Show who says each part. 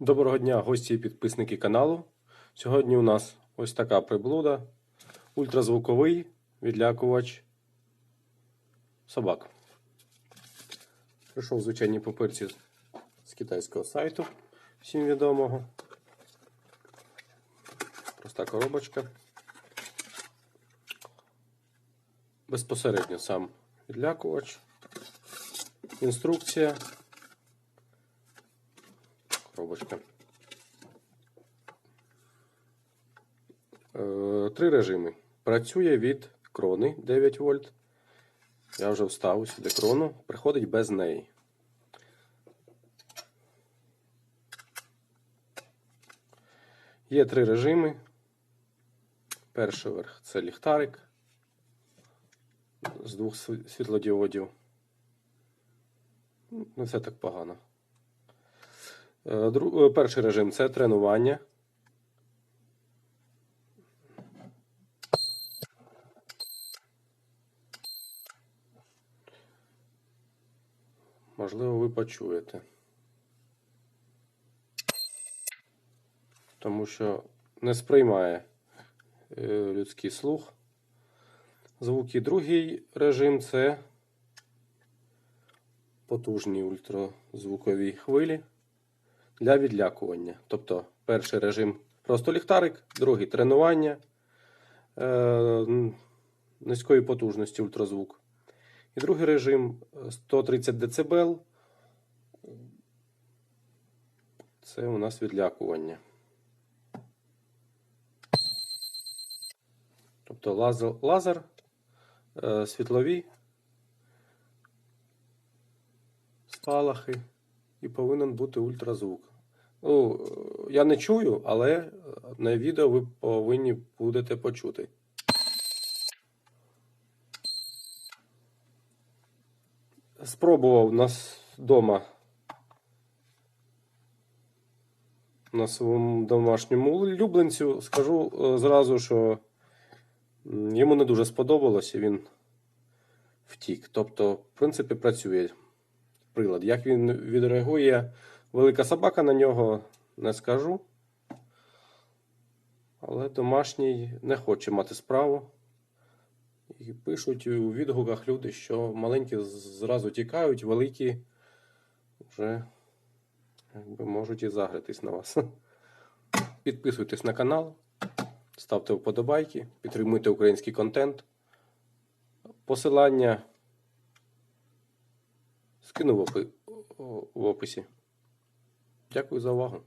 Speaker 1: Доброго дня, гості і підписники каналу. Сьогодні у нас ось така приблуда. Ультразвуковий відлякувач собак. Прийшов в звичайній папирці з китайського сайту, всім відомого. Проста коробочка. Безпосередньо сам відлякувач. Інструкція. Коробочка. Е, Три режими. Працює від крони 9 вольт. Я вже вставив сюди крону. Приходить без неї. Є три режими. Перший верх це ліхтарик з двох світлодіодів. Ну, Не все так погано. Е, е, Перший режим це тренування. Можливо, ви почуєте. Тому що не сприймає е, людський слух. Звуки. Другий режим це потужні ультразвукові хвилі для відлякування. Тобто перший режим просто ліхтарик, другий тренування е, низької потужності ультразвук. І другий режим е, 130 дБ. Це у нас відлякування. Тобто лазер, лазер е, світлові спалахи і повинен бути ультразвук. Ну, е, я не чую, але на відео ви повинні будете почути. Спробував нас вдома на своєму домашньому улюбленцю. Скажу е, зразу, що йому не дуже сподобалось і він втік. Тобто, в принципі, працює прилад. Як він відреагує велика собака на нього, не скажу. Але домашній не хоче мати справу. І пишуть у відгуках люди, що маленькі зразу тікають, великі вже якби, можуть і загритись на вас. Підписуйтесь на канал, ставте вподобайки, підтримуйте український контент. Посилання скину в описі. Дякую за увагу.